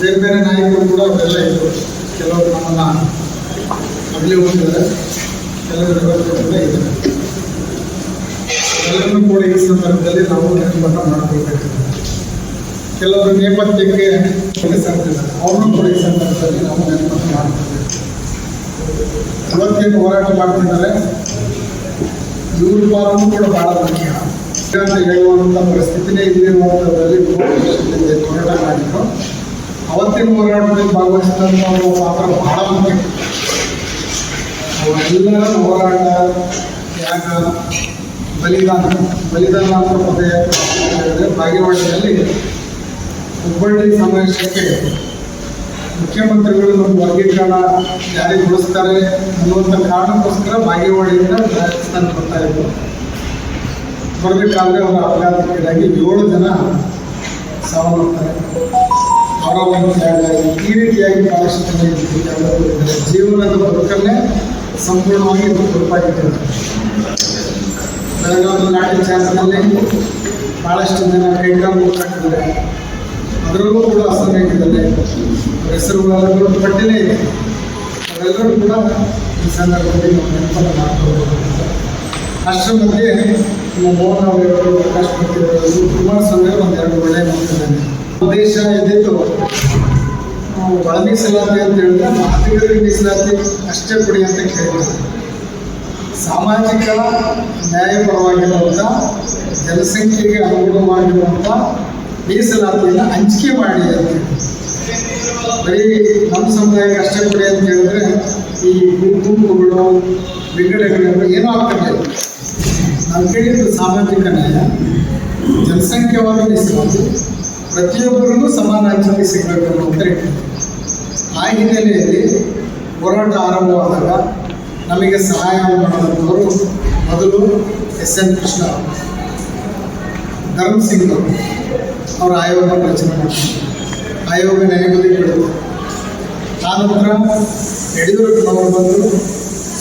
ಬೇರೆ ಬೇರೆ ನಾಯಕರು ಕೂಡ ಅವೆಲ್ಲ ಇತ್ತು ಕೆಲವರು ನಮ್ಮನ್ನ ಅಗಲಿ ಹೋಗಿದ್ದಾರೆ ಕೆಲವರು ಇದ್ದಾರೆ. ಎಲ್ಲರೂ ಕೂಡ ಈ ಸಂದರ್ಭದಲ್ಲಿ ನಾವು ನೆನಪನ್ನು ಮಾಡ್ಕೊಳ್ಬೇಕಾಗಿದೆ ಕೆಲವರು ನೇಪಥ್ಯಕ್ಕೆ ಸರಿದ್ದಾರೆ ಅವ್ರನ್ನೂ ಕೂಡ ಈ ಸಂದರ್ಭದಲ್ಲಿ ನಾವು ನೆನಪನ್ನು ಮಾಡ್ಕೊಳ್ಬೇಕು. ಇವತ್ತೇನು ಹೋರಾಟ ಮಾಡ್ತಿದ್ದಾರೆ. ಇವ್ರ ಪಾಲನೂ ಕೂಡ ಬಹಳ ಮುಖ್ಯ. ಅಂತ ಹೇಳುವಂಥ ಪರಿಸ್ಥಿತಿನೇ ಇಲ್ಲಿರುವಂಥದ್ರಲ್ಲಿ ಹೋರಾಟ ಮಾಡಿದ್ರು. ಅವತ್ತಿನ ಹೋರಾಟದಲ್ಲಿ ಒಂದು ಪಾತ್ರ ಬಹಳ ಮುಖ್ಯ. ಅವರೆಲ್ಲರ ಹೋರಾಟ, ತ್ಯಾಗ, ಬಲಿದಾನ ಬಲಿದಾನ ಅಂತ ಪದ ಹೇಳಿದ್ರೆ ಹುಬ್ಬಳ್ಳಿ ಸಮಾವೇಶಕ್ಕೆ ಮುಖ್ಯಮಂತ್ರಿಗಳು ನಮ್ಮ ವರ್ಗೀಕರಣ ಜಾರಿಗೊಳಿಸ್ತಾರೆ ಅನ್ನುವಂಥ ಕಾರಣಕ್ಕೋಸ್ಕರ ಬಾಗೇವಾಡಿಯಿಂದ ರಾಜಸ್ಥಾನ ಬರ್ತಾ ಇದ್ರು. ಬರಬೇಕಾದ್ರೆ ಅವರ ಅಪಘಾತಕ್ಕೀಡಾಗಿ ಏಳು ಜನ ಸಾವನ್ನಪ್ತಾರೆ. ಅವರ ಒಂದು ಈ ರೀತಿಯಾಗಿ ಬಹಳಷ್ಟು. ಜೀವನದ ಬದುಕನ್ನೇ ಸಂಪೂರ್ಣವಾಗಿ ಬದುಕಾಗಿದ್ದಾರೆ ಬೆಳಗಾವಿ ನಾಟಿ ಚಾನ್ಸ್ನಲ್ಲಿ ಭಾಳಷ್ಟು ಜನ ಕೈಗಾರಿಕೆ ಮುಖಂಡರಿದ್ದಾರೆ. ಅದರಲ್ಲೂ ಕೂಡ ಅಸಂಖ್ಯಾತರಿದ್ದಾರೆ ಹೆಸರುಗಳೆಲ್ಲರೂ ಪಟ್ಟಿನೇ ಇದೆ. ಅವರೆಲ್ಲರೂ ಕೂಡ ಈ ಸಂದರ್ಭದಲ್ಲಿ ನಾವು ನೆನಪನ್ನು ಮಾಡ್ಕೊಳ್ಬೇಕು ಅಷ್ಟರ ಮಧ್ಯೆ ಮೋಹನ್ ಅವರು ಪ್ರಕಾಶ್ ಅವರು ಕುಮಾರಸ್ವಾಮಿ ಅವರು ಒಂದೆರಡು ಒಳ್ಳೆ ಮಾತುಗಳಿದೆ ಉದ್ದೇಶ ನಾವು ಒಳ ಮೀಸಲಾತಿ ಅಂತ ಹೇಳಿದ್ರೆ ಮಾತಿಗಳಿಗೆ ಮೀಸಲಾತಿ ಅಷ್ಟೇ ಕೊಡಿ ಅಂತ ಕೇಳಿದ್ರು. ಸಾಮಾಜಿಕ ನ್ಯಾಯಪರವಾಗಿರುವಂಥ ಜನಸಂಖ್ಯೆಗೆ ಅನುಗುಣವಾಗಿರುವಂಥ ಮೀಸಲಾತಿಯನ್ನು ಹಂಚಿಕೆ ಮಾಡಿ ಅಂತ. ಬರೀ ನಮ್ಮ ಸಮುದಾಯಕ್ಕೆ ಅಷ್ಟೇ ಕೊಡಿ ಅಂತ ಹೇಳಿದ್ರೆ ಈ ಗುಂಪುಗಳು ವಿಂಗಡಣೆಗಳು ಏನೂ ಆಗ್ತದೆ ನಾನು ಕೇಳಿದ್ದು ಸಾಮಾಜಿಕ ನ್ಯಾಯ ಜನಸಂಖ್ಯೆವಾಗಿ ಮೀಸಲಾತಿ ಪ್ರತಿಯೊಬ್ಬರಿಗೂ ಸಮಾನ ಹಂಚಿಕೆ ಸಿಗಬೇಕು ಹೇಳ್ತಾರೆ. ಆ ಹಿನ್ನೆಲೆಯಲ್ಲಿ ಹೋರಾಟ ಆರಂಭವಾದಾಗ ನಮಗೆ ಸಹಾಯ ಮಾಡಿದಂಥವರು ಮೊದಲು ಎಸ್ ಎನ್ ಕೃಷ್ಣ ಧರ್ಮ್ ಸಿಂಗ್ ಅವರು. ಅವರ ಆಯೋಗ ರಚನೆ ಮಾಡಿದ್ರು. ಆಯೋಗ ನೆನೆಗುದಿ ಬಿಡುತ್ತೆ ಆನಂತರ ಯಡಿಯೂರಪ್ಪನವರು ಬಂದು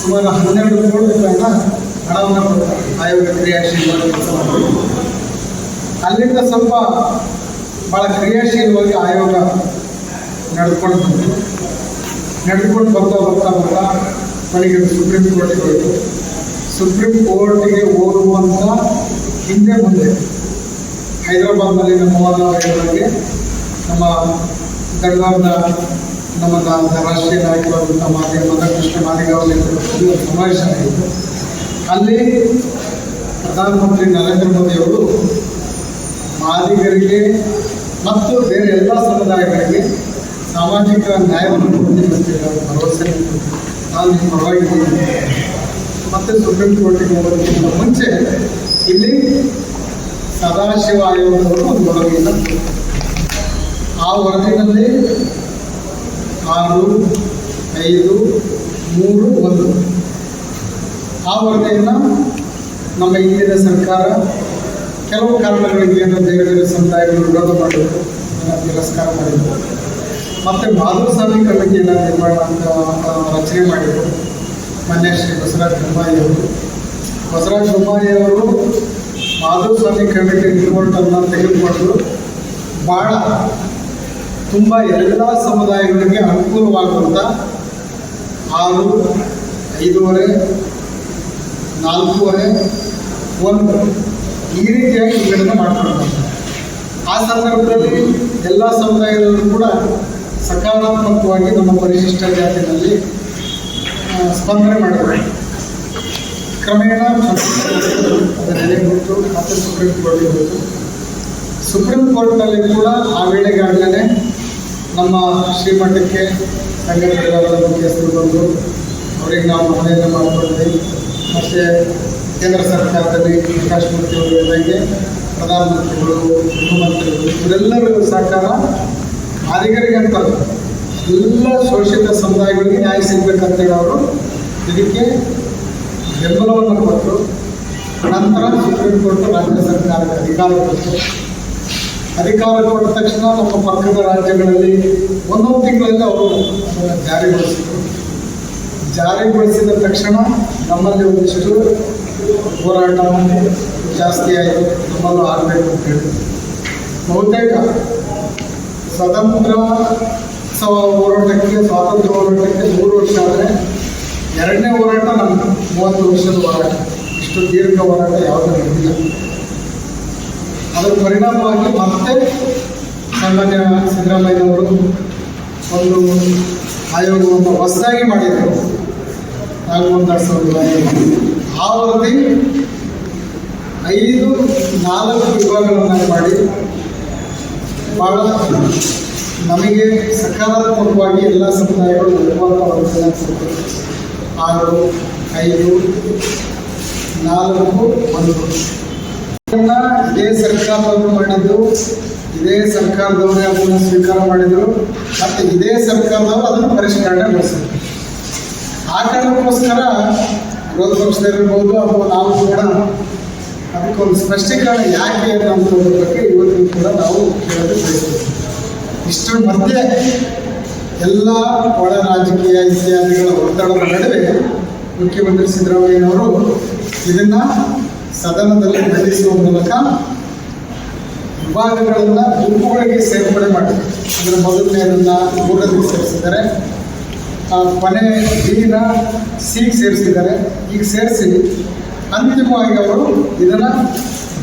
ಸುಮಾರು ಹನ್ನೆರಡು ಕೋಟಿ ರೂಪಾಯಿನ ಹಣವನ್ನು ಆಯೋಗ ಕ್ರಿಯಾಶೀಲವಾಗಿ ಕೆಲಸ ಅಲ್ಲಿಂದ ಸ್ವಲ್ಪ ಭಾಳ ಕ್ರಿಯಾಶೀಲವಾಗಿ ಆಯೋಗ ನಡೆದುಕೊಂಡು ಬಂತು. ನಡೆದುಕೊಂಡು ಬರ್ತಾ ಬರ್ತಾ ಬರ್ತಾ ಕೊನೆಗೆ ಸುಪ್ರೀಂ ಕೋರ್ಟಿಗೆ ಹೋಯಿತು. ಸುಪ್ರೀಂ ಕೋರ್ಟ್ಗೆ ಓದುವಂಥ ಹಿಂದೆ ಮುಂದೆ ಹೈದರಾಬಾದ್ನಲ್ಲಿ ನಮ್ಮ ಮೋಹನ್ ಅವರು ನಮ್ಮ ಬೆಳಗಾವಿನ ನಮ್ಮ ರಾಷ್ಟ್ರೀಯ ನಾಯಕರಾದಂಥ ಮಾದಿ ಮದಕೃಷ್ಣ ಮಾದಿಗಾವ್ ನೇತೃತ್ವದಲ್ಲಿ ಒಂದು ಸಮಾವೇಶ ನಡೆಯಿತು. ಅಲ್ಲಿ ಪ್ರಧಾನಮಂತ್ರಿ ನರೇಂದ್ರ ಮೋದಿಯವರು ಮಾದಿಗರಿಗೆ ಮತ್ತು ಬೇರೆ ಎಲ್ಲ ಸಮುದಾಯಗಳಿಗೆ ಸಾಮಾಜಿಕ ನ್ಯಾಯವನ್ನು ಭರವಸೆ. ನಾನು ನಿಮ್ಮ ಪರವಾಗಿ. ಮತ್ತೆ ಸುಪ್ರೀಂ ಕೋರ್ಟಿಗೆ ಹೋಗೋದಕ್ಕಿಂತ ಮುಂಚೆ ಇಲ್ಲಿ ಸದಾಶಿವ ಆಯೋಗದವರು ಒಂದು ವರದಿಯನ್ನು ಆ ವರದಿನಲ್ಲಿ ಆರು, ಐದು, ಮೂರು, ಒಂದು ಆ ವರದಿಯನ್ನು ನಮ್ಮ ಇಂದಿನ ಸರ್ಕಾರ ಕೆಲವು ಕಾರಣಗಳಿಗೆ ದೇವರ ಸಮುದಾಯಗಳು ವಿರೋಧ ಮಾಡಿದ್ರು. ತಿರಸ್ಕಾರ ಮಾಡಿದ್ರು. ಮತ್ತು ಮಾಧುಸ್ವಾಮಿ ಕಮಿಟಿಯನ್ನು ನಿರ್ಮಾಣ ಅಂತ ರಚನೆ ಮಾಡಿದರು. ಮನ್ಯ ಶ್ರೀ ಬಸವರಾಜ ಬೊಮ್ಮಾಯಿ ಅವರು. ಬಸವರಾಜ ಬೊಮ್ಮಾಯಿ ಅವರು ಮಾಧುಸ್ವಾಮಿ ಕಮಿಟಿ ರಿಪೋರ್ಟನ್ನು ತೆಗೆದುಕೊಂಡು ಭಾಳ ತುಂಬ ಎಲ್ಲ ಸಮುದಾಯಗಳಿಗೆ ಅನುಕೂಲವಾಗುವಂಥ ಆರು, ಐದೂವರೆ ನಾಲ್ಕೂವರೆ ಒಂದು. ಈ ರೀತಿಯಾಗಿ ವಿಂಗಡಣೆ ಮಾಡ್ಕೊಳ್ತಾರೆ. ಆ ಸಂದರ್ಭದಲ್ಲಿ ಎಲ್ಲ ಸಮುದಾಯದಲ್ಲೂ ಕೂಡ ಸಕಾರಾತ್ಮಕವಾಗಿ ನಮ್ಮ ಪರಿಶಿಷ್ಟ ಜಾತಿನಲ್ಲಿ ಆ, ಸ್ಪಂದನೆ ಮಾಡಿದ್ದಾರೆ. ಕ್ರಮೇಣ ನೆಲೆಗೊಟ್ಟು ಮತ್ತೆ ಸುಪ್ರೀಂ ಕೋರ್ಟ್ಗೆ ಹೋಯಿತು. ಸುಪ್ರೀಂ ಕೋರ್ಟ್ನಲ್ಲಿ ಕೂಡ ಆ ವೇಳೆಗಾಗಲೇ ನಮ್ಮ ಶ್ರೀಮಠಕ್ಕೆ ಸಂಘ ಮುಖ್ಯಸ್ಥರು ಬಂದು ಅವರಿಗೆ ನಾವು ಮನೆಯನ್ನು ಮಾಡಿಕೊಂಡ್ವಿ ಮತ್ತು ಕೇಂದ್ರ ಸರ್ಕಾರದಲ್ಲಿ ಪ್ರಕಾಶ್ ಮೂರ್ತಿ ಅವರು ಹೇಳಿದಂಗೆ ಪ್ರಧಾನಮಂತ್ರಿಗಳು ಮುಖ್ಯಮಂತ್ರಿಗಳು, ಇವರೆಲ್ಲರಿಗೂ ಸಹಕಾರ. ಮಾದಿಗರಿಗೆ ಅಂತಲ್ಲ ಎಲ್ಲ ಶೋಷಿತ ಸಮುದಾಯಗಳಿಗೆ ನ್ಯಾಯ ಸಿಗಬೇಕಂತೇಳಿ ಅವರು ಇದಕ್ಕೆ ಬೆಂಬಲವನ್ನು ಕೊಟ್ಟರು ನಂತರ ಸುಪ್ರೀಂ ಕೋರ್ಟ್ ರಾಜ್ಯ ಸರ್ಕಾರಕ್ಕೆ ಅಧಿಕಾರ ಕೊಟ್ಟರು ಅಧಿಕಾರ ಕೊಟ್ಟ ತಕ್ಷಣ ನಮ್ಮ ಪಕ್ಕದ ರಾಜ್ಯಗಳಲ್ಲಿ ಒಂದೊಂದು ತಿಂಗಳಲ್ಲಿ ಅವರು ಜಾರಿಗೊಳಿಸಿದರು. ಜಾರಿಗೊಳಿಸಿದ ತಕ್ಷಣ ನಮ್ಮಲ್ಲಿ ಒಂದಿಷ್ಟು ಹೋರಾಟ ಜಾಸ್ತಿ ಆಯಿತು ನಮ್ಮಲ್ಲೂ ಆಗಬೇಕು ಅಂತ ಹೇಳಿ. ಬಹುತೇಕ ಸ್ವತಂತ್ರ ಉತ್ಸವ ಹೋರಾಟಕ್ಕೆ, ಸ್ವಾತಂತ್ರ್ಯ ಹೋರಾಟಕ್ಕೆ ಮೂರು ವರ್ಷ ಆದರೆ ಎರಡನೇ ಹೋರಾಟ ನಮ್ಮದು ಮೂವತ್ತು ವರ್ಷದ ಹೋರಾಟ. ಇಷ್ಟು ದೀರ್ಘ ಹೋರಾಟ ಯಾವುದೂ ನಡೆದಿಲ್ಲ. ಅದರ ಪರಿಣಾಮವಾಗಿ ಮತ್ತೆ ಸನ್ಮಾನ್ಯ ಸಿದ್ದರಾಮಯ್ಯನವರು ಒಂದು ಆಯೋಗವನ್ನು ಹೊಸದಾಗಿ ಮಾಡಿದರು. ಸಾವಿರದ ಐದು. ಆ ವರದಿ ಐದು ನಾಲ್ಕು ವಿಭಾಗಗಳನ್ನು ಮಾಡಿ. ಭಾಳ ನಮಗೆ ಸಕಾರಾತ್ಮಕವಾಗಿ ಎಲ್ಲ ಸಮುದಾಯಗಳು ವರದಿಯನ್ನು ಆರು, ಐದು, ನಾಲ್ಕು, ಒಂದು. ಇದೇ ಸರ್ಕಾರದವರು ಮಾಡಿದ್ದು, ಇದೇ ಸರ್ಕಾರದವರೇ ಅದನ್ನು ಸ್ವೀಕಾರ ಮಾಡಿದರು, ಮತ್ತು ಇದೇ ಸರ್ಕಾರದವರು ಅದನ್ನು ಪರಿಷ್ಕರಣೆ ಮಾಡಿಸಿದ್ರು. ಆ ಕಾರಣಕ್ಕೋಸ್ಕರ ವಿರೋಧ ಪಕ್ಷದಲ್ಲಿರ್ಬೋದು ಅಥವಾ ನಾವು ಕೂಡ ಅದಕ್ಕೊಂದು ಸ್ಪಷ್ಟೀಕರಣ ಯಾಕೆ ಅನ್ನೋದ್ರ ಬಗ್ಗೆ ಇವತ್ತು ಕೂಡ ನಾವು ಕೇಳಲು ಬಯಸ್ತೀವಿ. ಇಷ್ಟು ಮಧ್ಯೆ ಎಲ್ಲ ಒಳ ರಾಜಕೀಯ ಇತ್ಯಾದಿಗಳ ಒತ್ತಡದ ನಡುವೆ ಮುಖ್ಯಮಂತ್ರಿ ಸಿದ್ದರಾಮಯ್ಯನವರು ಇದನ್ನ ಸದನದಲ್ಲಿ ಮಂಡಿಸುವ ಮೂಲಕ ವಿಭಾಗಗಳನ್ನು ಗುಂಪುಗಳಿಗೆ ಸೇರ್ಪಡೆ ಮಾಡಿದ್ರು. ಅಂದರೆ ಮೊದಲನೇದನ್ನ ಮೂರನೇ ಸೇರಿಸಿದ್ದಾರೆ. ಕೊನೆ ಡಿನ ಸಿಗೆ ಸೇರಿಸಿದ್ದಾರೆ ಈಗ ಸೇರಿಸಿ ಅಂತಿಮವಾಗಿ ಅವರು ಇದನ್ನು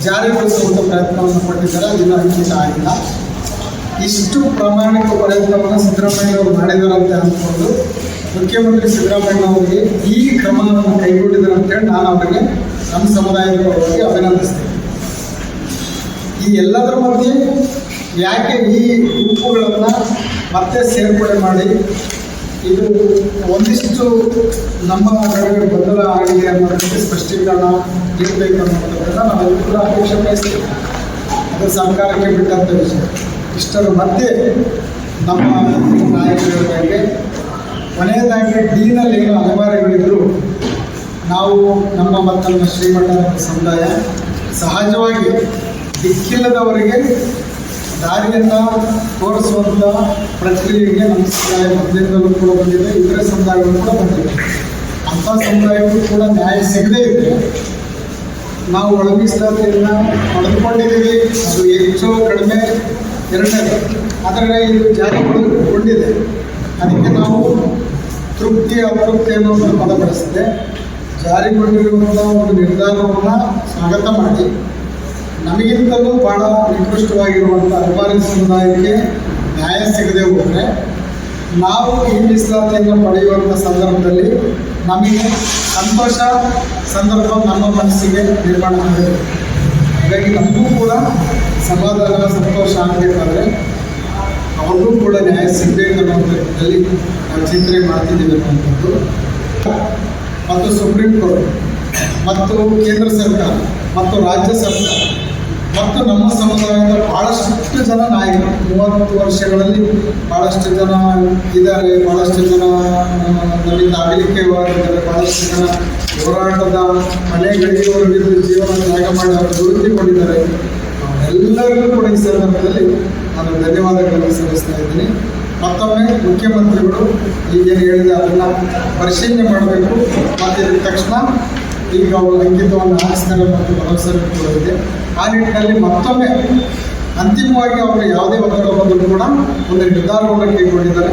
ಜಾರಿಗೊಳಿಸುವಂಥ ಪ್ರಯತ್ನವನ್ನು ಪಟ್ಟಿದ್ದಾರೆ. ಅದನ್ನು ಅಂಕಿತ ಆಗಿಲ್ಲ. ಇಷ್ಟು ಪ್ರಾಮಾಣಿಕ ಪ್ರಯತ್ನವನ್ನು ಸಿದ್ದರಾಮಯ್ಯ ಅವರು ಅಂತ ಅಂದ್ಕೊಂಡು ಮುಖ್ಯಮಂತ್ರಿ ಸಿದ್ದರಾಮಯ್ಯನವರಿಗೆ ಈ ಕ್ರಮವನ್ನು ಕೈಗೊಂಡಿದ್ದಾರೆ ಅಂತೇಳಿ ನಾನು ಅವರಿಗೆ ನಮ್ಮ ಸಮುದಾಯದ ಪರವಾಗಿ ಅಭಿನಂದಿಸ್ತೇನೆ. ಈ ಎಲ್ಲದರ ಮಧ್ಯೆ ಯಾಕೆ ಈ ಗುಂಪುಗಳನ್ನು ಮತ್ತೆ ಸೇರ್ಪಡೆ ಮಾಡಿ ಇದು ಒಂದಿಷ್ಟು ನಮ್ಮ ನಡುವೆ ಗೊಂದಲ ಆಗಿದೆ ಅನ್ನೋದಕ್ಕೆ ಸ್ಪಷ್ಟೀಕರಣ ಇರಬೇಕು ಅನ್ನೋದನ್ನ ನಾವು ಕೂಡ ಅಪೇಕ್ಷೆ ಬಯಸ್ತೀವಿ ಅದು ಸರ್ಕಾರಕ್ಕೆ ಬಿಟ್ಟಂಥ ವಿಷಯ. ಇಷ್ಟರ ಮಧ್ಯೆ ನಮ್ಮ ನಾಯಕರ ಬಗ್ಗೆ, ಕೊನೆಯದಾಗಿ ಡೀನಲ್ಲಿ ಏನು ಅನಿವಾರ್ಯಗಳಿದ್ರು ನಾವು ನಮ್ಮ ಮತ್ತು ಶ್ರೀಮಠ ಸಮುದಾಯ ಸಹಜವಾಗಿ ದಿಕ್ಕಿಲ್ಲದವರಿಗೆ ದಾರಿಯನ್ನು ತೋರಿಸುವಂಥ ಪ್ರಕ್ರಿಯೆಗೆ ನಮ್ಮ ಸಮುದಾಯ ಮೊದಲಿಂದಲೂ ಕೂಡ ಬಂದಿದೆ. ಇತರೆ ಸಮುದಾಯಗಳು ಕೂಡ ಬಂದಿದೆ ಅಂಥ ಸಮುದಾಯಕ್ಕೂ ಕೂಡ ನ್ಯಾಯ ಸಿಗದೇ ಇದ್ದರೆ ನಾವು ಒಳಗಿಸ್ತಾತೆಯನ್ನು ಪಡೆದುಕೊಂಡಿದ್ದೀವಿ. ಅದು ಹೆಚ್ಚು ಕಡಿಮೆ ಎರಡನೇ. ಆದರೆ ಇದು ಜಾರಿಗೊಂಡಿದೆ ಅದಕ್ಕೆ ನಾವು ತೃಪ್ತಿ, ಅತೃಪ್ತಿ ಅನ್ನೋ ಒಂದು ಪದ ಬಳಸಿದೆ. ಜಾರಿಗೊಂಡಿರುವಂಥ ಒಂದು ನಿರ್ಧಾರವನ್ನು ಸ್ವಾಗತ ಮಾಡಿ. ನಮಗಿಂತಲೂ ಭಾಳ ನಿಕೃಷ್ಟವಾಗಿರುವಂಥ ಹಲವಾರು ಸಮುದಾಯಕ್ಕೆ ನ್ಯಾಯ ಸಿಗದೆ ಹೋದರೆ ನಾವು ಈ ಮೀಸಲಾತಿಯನ್ನು ಪಡೆಯುವಂಥ ಸಂದರ್ಭದಲ್ಲಿ ನಮಗೆ ಸಂತೋಷ ಸಂದರ್ಭ ನಮ್ಮ ಮನಸ್ಸಿಗೆ ನಿರ್ಮಾಣ ಆಗಿದೆ ಹಾಗಾಗಿ ನಮಗೂ ಕೂಡ ಸಮಾಧಾನ, ಸಂತೋಷ ಆಗಬೇಕಾದ್ರೆ ಅವ್ರಿಗೂ ಕೂಡ ನ್ಯಾಯ ಸಿಗಬೇಕು ಅನ್ನೋ ನಿಟ್ಟಿನಲ್ಲಿ ನಾವು ಚಿಂತನೆ ಮಾಡ್ತಿದ್ದೀವಿ ಅನ್ನುವಂಥದ್ದು. ಮತ್ತು ಸುಪ್ರೀಂ ಕೋರ್ಟ್, ಮತ್ತು ಕೇಂದ್ರ ಸರ್ಕಾರ, ಮತ್ತು ರಾಜ್ಯ ಸರ್ಕಾರ ಮತ್ತು ನಮ್ಮ ಸಮುದಾಯದ ಭಾಳಷ್ಟು ಜನ ನಾಯಕರು. ಮೂವತ್ತು ವರ್ಷಗಳಲ್ಲಿ ಭಾಳಷ್ಟು ಜನ ಇದ್ದಾರೆ ಭಾಳಷ್ಟು ಜನ ನಮ್ಮಿಂದ ಅಗಲಿಕೆ ಬಹಳಷ್ಟು ಜನ ಹೋರಾಟದ ಮನೆಗಳಿಗೆ ಗಳಿಗೆವರೆಗಿದ್ದು ಜೀವನ ತ್ಯಾಗ ಮಾಡಿ ಅವರು ದುಡಿದುಕೊಂಡಿದ್ದಾರೆ. ಎಲ್ಲರಿಗೂ ಕೂಡ ಈ ಸಂದರ್ಭದಲ್ಲಿ ನಾನು ಧನ್ಯವಾದಗಳನ್ನು ಸಲ್ಲಿಸ್ತಾ ಇದ್ದೀನಿ. ಮತ್ತೊಮ್ಮೆ ಮುಖ್ಯಮಂತ್ರಿಗಳು ಈಗೇನು ಹೇಳಿದ ಅದನ್ನು ಪರಿಶೀಲನೆ ಮಾಡಬೇಕು. ಮತ್ತು ತಕ್ಷಣ ಈಗ ಅವರು ಅಂಕಿತವನ್ನು ಹಾಕಿಸ್ತಾರೆ ಮತ್ತು ಭರವಸೆ ಕೂಡ ಇದೆ ಆ ನಿಟ್ಟಿನಲ್ಲಿ ಮತ್ತೊಮ್ಮೆ ಅಂತಿಮವಾಗಿ ಅವರು ಯಾವುದೇ ಒತ್ತಡ ಬಂದರೂ ಕೂಡ ಒಂದು ನಿರ್ಧಾರವನ್ನು ಕೈಗೊಂಡಿದ್ದಾರೆ.